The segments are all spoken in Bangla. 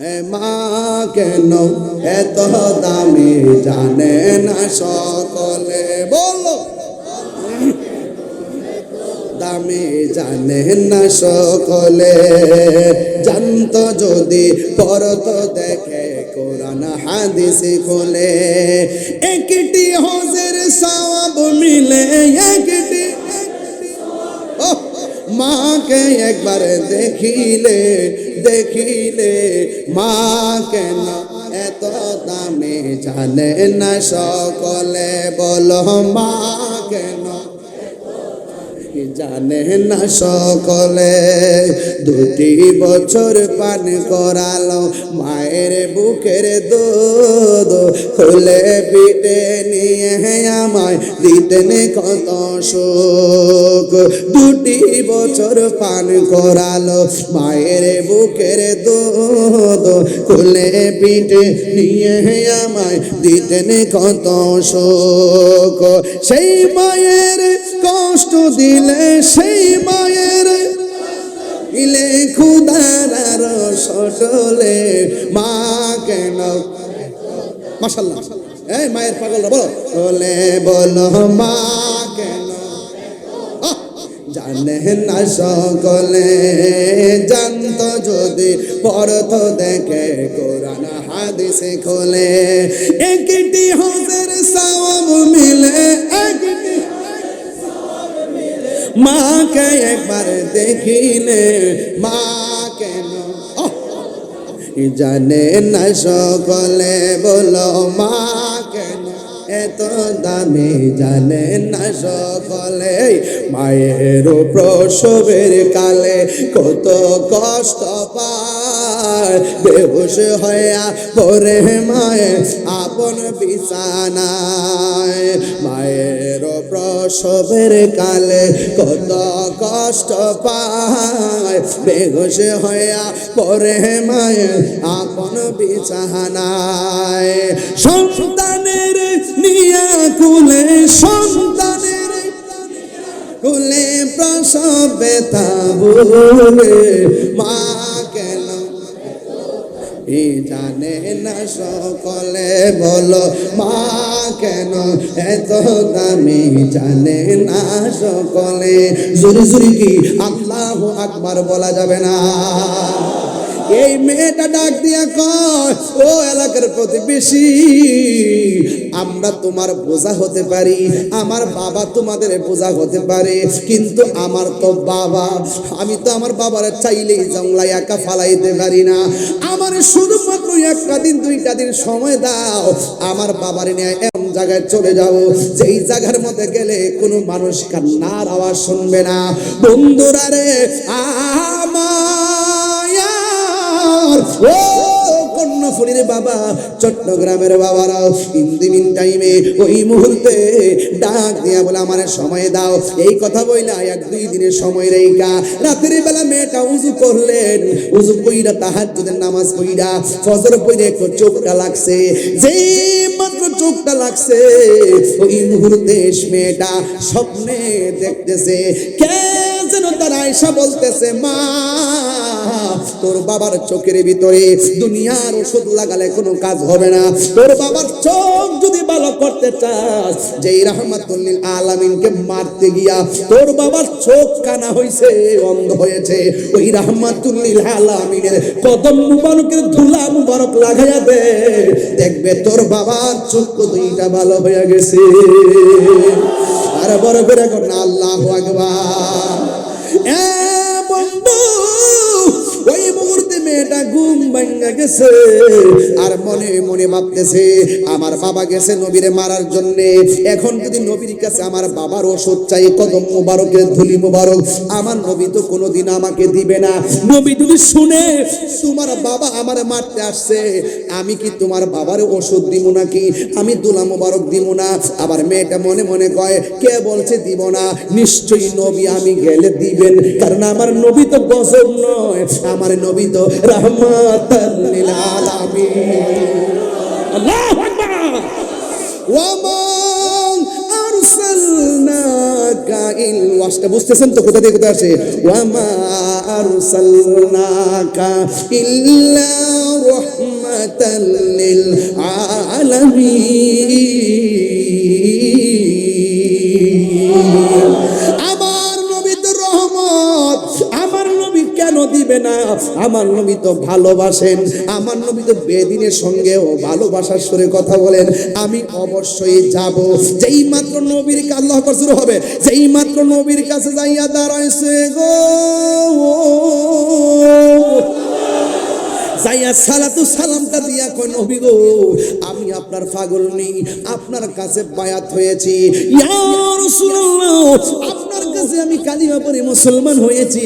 মা কেন এত দামি জানে না সকলে? বলো। দামি জানে না সকলে। জানত যদি পরত দেখে কোরআন হাদিস খুলে। একটি হজের সওয়াব মিলে একটি মাকে একবার দেখিলে দেখিলে মা কেন এত দামে জানে না সকলে বলো মা কেন? জানে না সকলে, দুটি বছর পান করালো, মায়ের বুকের দুধ খুলে পিটে নিয়ে আমায় দিতেন কত সুখ। দুটি বছর পান করালো, মায়ের বুকের দুধ খুলে পিটে নিয়ে আমায় দিতেন কত সুখ। সেই মায়ের কষ্ট দিলে সেই মায়ের। ইলে খুদার সটলে, মা কেন? মাশাল্লাহ এই মায়ের পাগল বলো। বলে, বলো, মা কেন! জানে না সকলে। জানত যদি পরত দেখে, কোরআন হাদিসে খোলে। একটি হজের মাকে একবার দেখিলে, মা কেন? জানে না সকলে বলো, মা কেন? এত দামি জানে না সকলে, মায়ের প্রসবের কালে কত কষ্ট পায়। বেহুশ হইয়া পরে মায়ের আপন বিছানায় মায়ের প্রসবের কালে কত কষ্ট পায়। বেহুশ হইয়া পরে মায়ের আপন বিছানায়। সন্তানের নিয়া কুলে, সন্তানের কুলে প্রসব ব্যথা বলে মা জানে না সকলে বলো মা কেন এত দামি? জানে না সকলে। জুরি জুরি কি? আল্লাহ আকবার বলা যাবে না। এই মেয়েটা ডাক দিয়া কয়, ও এলাকার প্রতিবেশী, আমরা তোমার বোঝা হতে পারি, আমার বাবা তোমাদের বোঝা হতে পারে, কিন্তু আমার তো বাবা, আমি তো আমার বাবার চাইলেই জংলায় একা ফালাইতে পারি না। আমার শুধুমাত্র একটা দিন, দুইটা দিন সময় দাও, আমার বাবার নিয়ে এমন জায়গায় চলে যাব যেই জায়গার মধ্যে গেলে কোনো মানুষ কান্নার আওয়াজ শুনবে না। বন্ধুরা রে, আমার ও কর্ণফুলির বাবা, চট্টগ্রামের বাবারা ইন্দিমিন টাইমে ওই মুহূর্তে ডাক দিয়া বলে, আমার সময় দাও। এই কথা বইলা এক দুই দিনের সময় রেখা রাতের বেলা মেয়েটা উজু করলেন। উজু কইরা তাহাজ্জুদের নামাজ পইরা ফজর একটু চোখটা লাগছে। যেই মাত্র চোখটা লাগছে, ওই মুহূর্তে মেয়েটা স্বপ্নে দেখতেছে। কে যেন তার আয়সা বলতেছে, মা তোর বাবার চোখের ভিতরে দুনিয়ার ওষুধ লাগালে কোনো কাজ হবে না। তোর বাবার চোখ যদি ভালো করতে চাস, যেই রহমাতুল্লিল আলামিনকে মারতে গিয়া তোর বাবার চোখ কানা হইছে, অন্ধ হয়েছে, ওই রহমাতুল্লিল আলামিনের কদম মুবারকের ধুলা মুবারক লাগাইয়া দে। দেখবে তোর বাবার চোখ দুইটা ভালো হয়ে গেছে। আর বড় করে কর না, আল্লাহু আকবার। গেছে আর মনে মনে ভাবতেছে, আমার বাবা গেছে নবীরে মারার এখন যদি নবীর কাছে আমার বাবার ওষুধ চাই, কদম ধুলি আমার নবী তো কোনোদিন আমাকে দিবে না। নবী যদি শুনে, তোমার বাবা আমার মারতে আসছে, আমি কি তোমার বাবার ওষুধ দিব নাকি? আমি দুলা মুবারক দিব না? আবার মেয়েটা মনে মনে কয়, কে বলছে দিব না? নিশ্চয়ই নবী আমি গেলে দিবেন। কারণ আমার নবী তো গজব নয়, আমার নবী তো রহমাতাল লিল আলামিন আল্লাহু আকবার। বুঝতেছেন তো কোথা থেকে কোথায় আসে ওয়া মা আরসালনাকা ইল্লা রাহমাতাল লিল তো ভালোবাসেন। আমার নবী তো বেদিনের সঙ্গেও ভালোবাসার সুরে কথা বলেন। আমি অবশ্যই যাব। যেই মাত্র নবীর কাছে আল্লাহ শুরু হবে যেই মাত্র নবীর কাছে যাইয়া দাঁড়াইছে গো। যাইয়া সালাতু সালামটা দিয়া কই নবী গো, আমি আপনার পাগল নেই। আপনার কাছে বায়াত হয়েছি। আপনার আমি কালিমা পড়ে মুসলমান হয়েছি।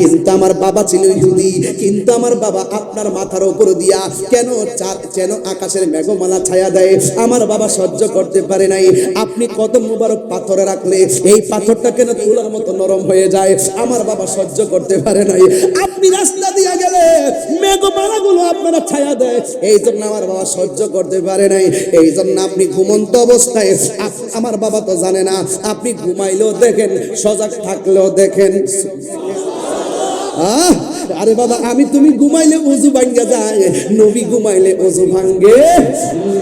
কিন্তু আমার বাবা ছিল ইহুদি, কিন্তু আমার বাবা আপনার মাথার দিয়া কেন চাঁদ, যেন আকাশের মেঘমালা ছায়া দেয়? আমার বাবা সহ্য করতে পারে নাই। আপনি কত মুবারক পাথরে রাখলে এই পাথরটা কেন তুলার মতো নরম হয়ে যায়? আমার বাবা সহ্য করতে পারে নাই। আপনি রাস্তা দিয়া গেলে মেঘমালা গুলো আপনারা ছায়া দেয়। এই জন্য আমার বাবা সহ্য করতে পারে নাই। এই জন্য আপনি ঘুমন্ত অবস্থায় আমার বাবা তো জানে না। আপনি ঘুমাইলেও দেখেন সজাগ থাকলেও দেখেন। আহ, আরে বাবা, আমি তুমি ঘুমাইলে অজু ভাঙ্গে যায়। নবী ঘুমাইলে অজু ভাঙ্গে।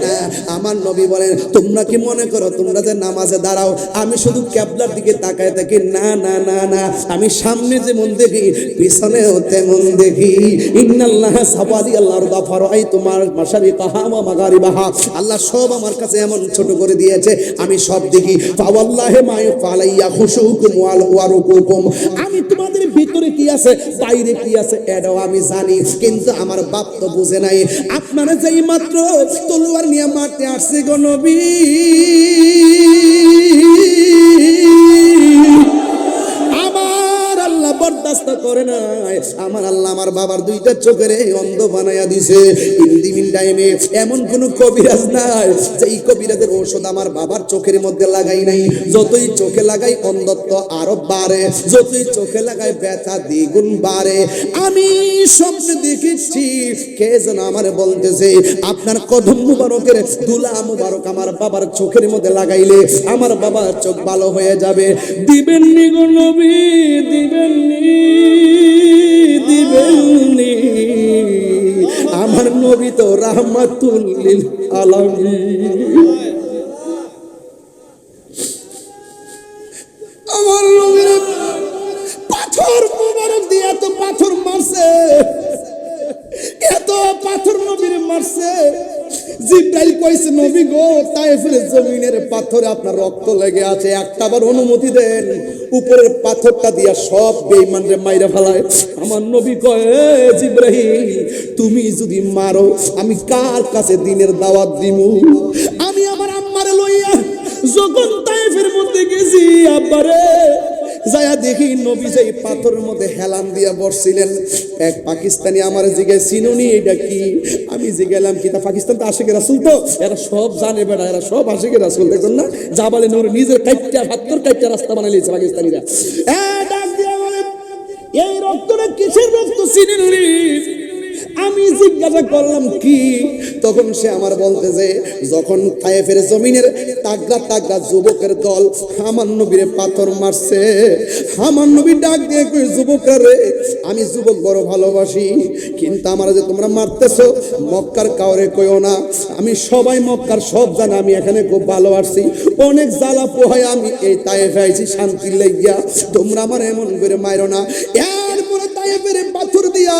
না, আমার নবী বলেন, তোমরা কি মনে করো, তোমরা যে নামাজে দাঁড়াও, আমি শুধু ক্যাবলার দিকে তাকায় থাকি? না না না না, আমি সামনে যেমন দেখি, পিছনেও তেমন দেখি। ইন্নাল্লাহ সাবাদি আল্লাহর গাফার আই তোমার মাসারি কাহামা মাগারি বাহা আল্লাহ সব আমার কাছে এমন ছোট করে দিয়েছে, আমি সব দেখি। ফাওয়াল্লাহে মায় ফালাইয়া খুশুকুম ওয়াল ওয়ারুকুকুম। আমি তোমাদের ভিতরে কি আছে? বাইরে কি আছে? এটাও আমি জানি, কিন্তু আমার বাপ তো বুঝে নাই। আপনারা যেই মাত্র তলোয়ার নিয়ে মারতে আসছে গো আমার আল্লাহ বরদাস্ত করে নাই, আমার আল্লাহ আমার বাবার দুইটা চোখের এই অন্ধ বানাইয়া দিছে। ইন্দিমিন টাইমে এমন কোন কবিরাজ নাই এই কবিরাজের ঔষধ আমার বাবার চোখের মধ্যে লাগাই নাই। যতই চোখে লাগাই, অন্ধত্ব আরও বাড়ে। যতই চোখে লাগাই, ব্যথা দ্বিগুণ বাড়ে। আমি স্বপ্নে দেখেছি, কে যেন আমার বলতেছে, আপনার কদম মুবারকের দুলা মুবারক আমার বাবার চোখের মধ্যে লাগাইলে আমার বাবার চোখ ভালো হয়ে যাবে। দিবেন নি গো নবী দিবেননি। দিবেননি আমার নবী তো রাহমাতুল লিল আলামিন। কইছে, নবী গো তাইফের জমিনের পাথরে আপনার রক্ত লেগে আছে। একটাবার অনুমতি দেন। উপরের পাথরটা দিয়া সব বেঈমানরে মাইরা ফেলায়। আমার নবী কয় "এ তুমি যদি মারো, আমি কার কাছে দিনের দাওয়াত দিমু? আমি আমার আম্মারে লইয়া যখন তাইফের মধ্যে গেছি, আব্বারে যায়া দেখি নবী যে পাথরের মধ্যে হেলান দিয়ে বসছিলেন। এক পাকিস্তানি আমার জিগে চিনুনি এটা কি? আমি জিগেলাম কি তা পাকিস্তান তো আশেকে রাসুল তো? এরা সব জানে বেড়া এরা সব আশেকে রাসুল, দেখছেন না? যা বলে নূর নিজের কাইটটা ভাত্তর কাইটটা রাস্তা বানাই লিয়েছে পাকিস্তানিরা। এই রক্তটা কিসের রক্ত? চিনি আমি জিজ্ঞাসা করলাম, কি? তখন সে আমার বলতে যে, যখন তায়েফের জমিনের তাগড়া তাগড়া যুবকের দল আমার নবীরে পাথর মারছে আমার নবী ডাক দিয়ে কই, যুবকরা রে, আমি যুবক বড় ভালোবাসি, কিন্তু আমার যে তোমরা মারতেছো, মক্কার কাউরে কইও না। আমি সবাই মক্কার সব জানি, আমি এখানে খুব ভালো আসছি অনেক জ্বালা পোহায় আমি এই তায়েফে আইছি শান্তি লেগিয়া। তোমরা আমার এমন করে মাইরো না। পাথর দিয়া,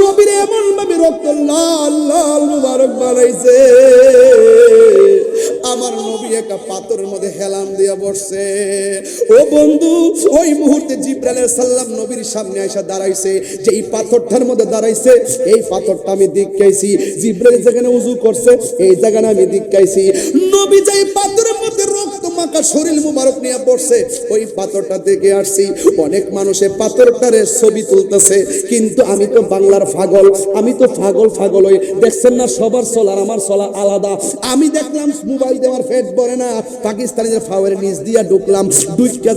নবীর এমন ভাবে রক্ত লাল লাল মুবারক বানাইছে। আমার নবী একটা পাথরের মধ্যে দিয়া বসছে। ও বন্ধু, ওই মুহূর্তে জিব্রাইল সাল্লাম নবীর সামনে এসে দাঁড়াইছে। যে এই পাথরটার মধ্যে দাঁড়াইছে, এই পাথরটা আমি দিকাইছি জিব্রাইল যেখানে উজু করছে, এই জায়গায় আমি দিকাইছি নবী যে রক্ত শরীর মুবারক নিয়ে বসছে ওই পাথরটা দেখে আসছি, অনেক মানুষে পাথরটারে ছবি তুলতেছে। কিন্তু আমি তো বাংলার পাগল, আমি তো পাগল হই। দেখছেন না, সবার চলার আমার চলা আলাদা। আমি দেখলাম মোবাইল ফেট না। ফাওয়ার দিয়া ঢুকলাম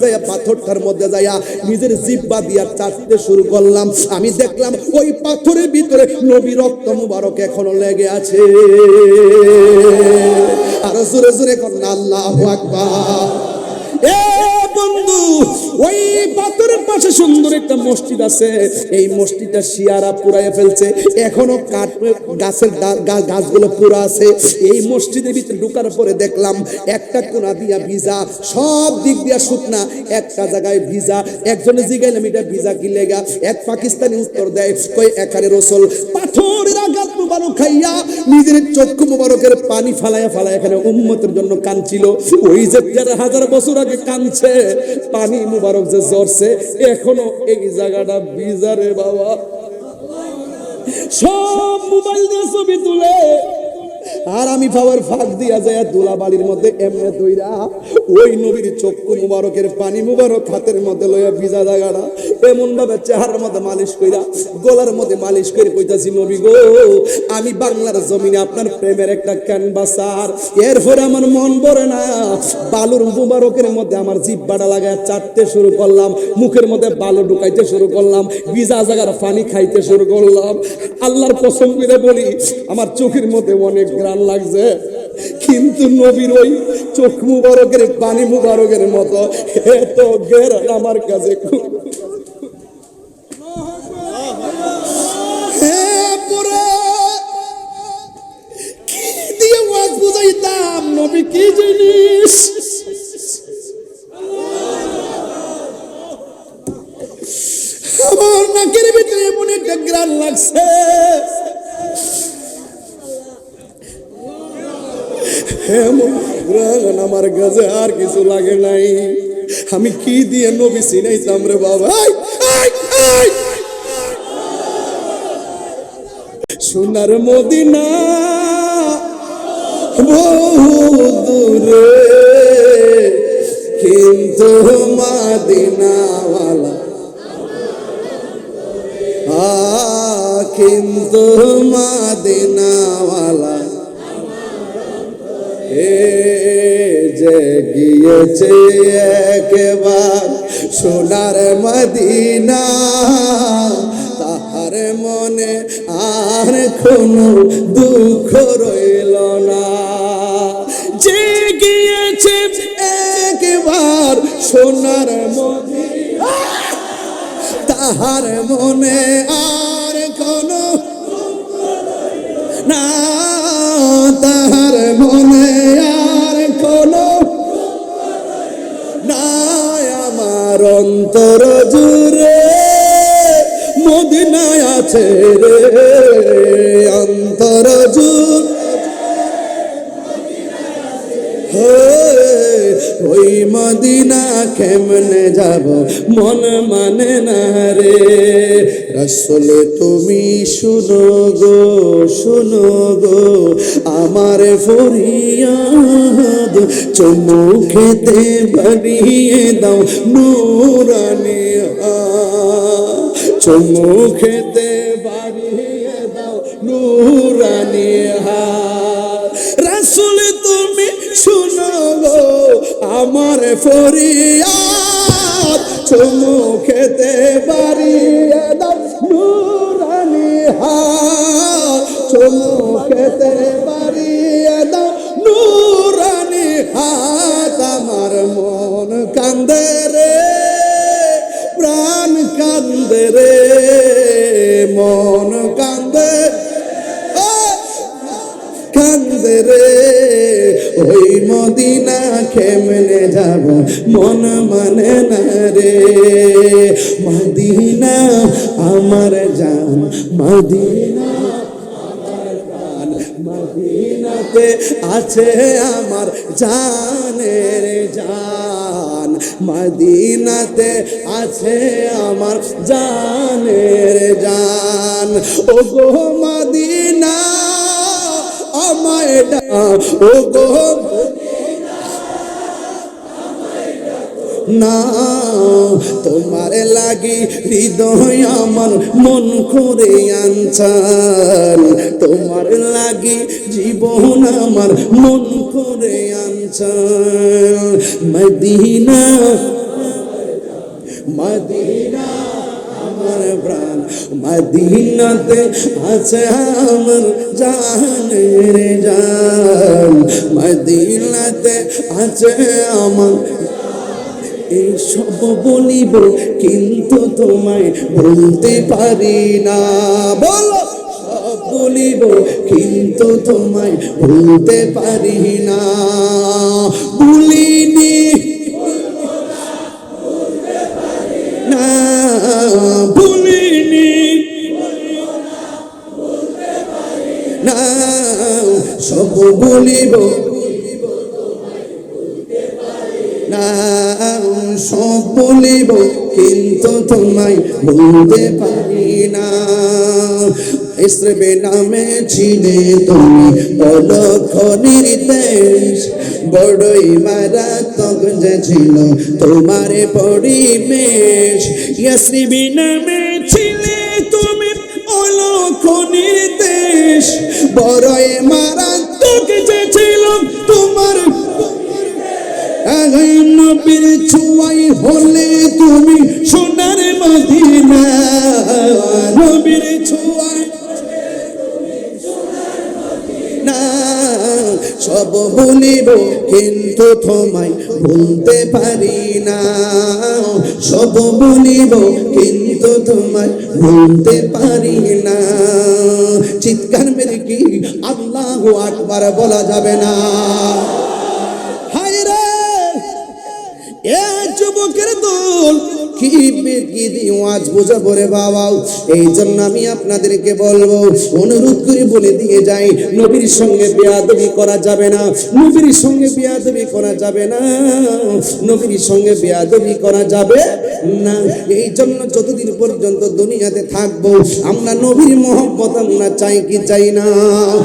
যাইয়া পাথরটার মধ্যে যাইয়া নিজের জিব্বা দিয়া চাটতে শুরু করলাম। আমি দেখলাম ওই পাথরের ভিতরে নবী রক্ত মুবারক এখনও লেগে আছে। আরও জোরে জোরে কর আল্লাহ ওই পাথরের পাশে সুন্দর একটা মসজিদ আছে। এই মসজিদটা শিয়ারা পুরাইয়া ফেলছে। এখনও কাঠ, গাছের গাছগুলো আছে। এই মসজিদের ভিতরে ঢুকার পরে দেখলাম একটা কোনা দিয়া ভিজা, সব দিক দিয়া শুকনা। একটা জায়গায় ভিজা, একজনে জিগাইলাম, এটা ভিজা কি লেগা? এক পাকিস্তানি উত্তর দেয় কই রসল, পাথরের নিজের চক্ষু পানি এখানে উম্মতের জন্য কাঁদছিল। ওই যে হাজার বছর আগে কাঁদছে, পানি যে জ্বরছে এখনও এই জায়গাটা বিজারে বাবা। সব মোবাইল দিয়ে ছবি তুলে। আর আমি পাওয়ার ফাঁক দিয়া যায় দোলা বালির মধ্যে এমনে দইরা ওই নবীর চক্ষু মুবারকের পানি মুবারক হাতের মধ্যে লইয়া ভিজা জায়গাটা এমন ভাবে চেহারার মধ্যে মালিশ কইরা, গলার মধ্যে মালিশ করে কইতাছি, নবী গো, আমি বাংলার জমিনে আপনার প্রেমের একটা ক্যানভাসার এরপর আমার মন ভরে না। বালুর মুবারকের মধ্যে আমার জিব্বাটা লাগায় চাটতে শুরু করলাম, মুখের মধ্যে বালু ঢুকাইতে শুরু করলাম, ভিজা জায়গার পানি খাইতে শুরু করলাম। আল্লাহর কসম করে বলি, আমার চোখের মধ্যে অনেক গ্রান লাগছে। কিন্তু নবীর ওই চোখ মুবারকের পানি মুবারকের মতো, এত গেরান আমার কাছে খুব লাগছে। আমার কাছে আর কিছু লাগে নাই। আমি কি দিয়ে নবী চিনাইতাম রে বাবা! সোনার মদিনা বহু দূরে, কিন্তু মাদিনাওয়ালা। আ কিন্তু মাদিনাওয়ালা এ যে গিয়েছে একবার সোনার মদিনা, তাহার মনে আর কোনো দুঃখ রইল না। যে গিয়েছে একবার সোনার মদিনা, তাহার মনে আর মদিনা কেমনে যাব? মন মানে না রে। রসল, তুমি শুনো গো শুনো গো। আমার ফরিয়াদ চুমু খেতে বাড়িয়ে দাও নুরানি চুমু খেতে বাড়িয়ে দাও নুরানি আমার ফরিয়াদ, চুমু খেতে বাড়িয়ে দাও নুরানি হাত। চুমু খেতে বাড়িয়ে দাও নুরানি হাত। আমার মন কান্দে রে, প্রাণ কান্দে রে, মন কান্দে ওই মদিনা কেমনে যাব? মন মানে না রে। মদিনা আমার জান, মদিনা মদিনাতে আছে আমার জানের জান, মদিনাতে আছে আমার জানের জান। ও গো মদিনা আমায় ও গো না, তোমার লাগি হৃদয় আমার মন করে আনছান তোমার লাগি জীবন আমার মন করে আনছান মদিনা মদিনা আমার প্রাণ। মদিনাতে আছে আমার জানের জান মদিনাতে আছে আমার এই সব বলিব কিন্তু তোমায় বলতে পারি না। বলো বলিব কিন্তু তোমায় বলতে পারি না। ভুলিনি বলিব, না সব বলিব, কিন্তু তোমায় বলতে পারি না। ইসবে নামে তুমি অলক্ষ নির্দেশ, বড়ই যে ছিল তোমার পরিবেশ। নামে তুমি বড়ই মারাত্মক নবীর ছুয়াই হলে তুমি সোনার মদিনা। নবীর ছুয়াই সব বলিব, কিন্তু তোমায় বলতে পারি না। সব বলিব, কিন্তু তোমায় বলতে পারি না। চিৎকার মেরে কি আল্লাহ আকবার বলা যাবে না? যুবকের দল? আজ বোঝাবো রে বাবা। এই জন্য আমি আপনাদেরকে বলব, অনুরোধ করে বলে দিয়ে যাই, নবীর সঙ্গে বেয়াদবি করা যাবে না, নবীর সঙ্গে বেয়াদবি করা যাবে না, নবীর সঙ্গে বেয়াদবি করা যাবে না। এই জন্য যতদিন পর্যন্ত দুনিয়াতে থাকব, আমরা নবীর মহব্বত আমরা চাই কি চাই না।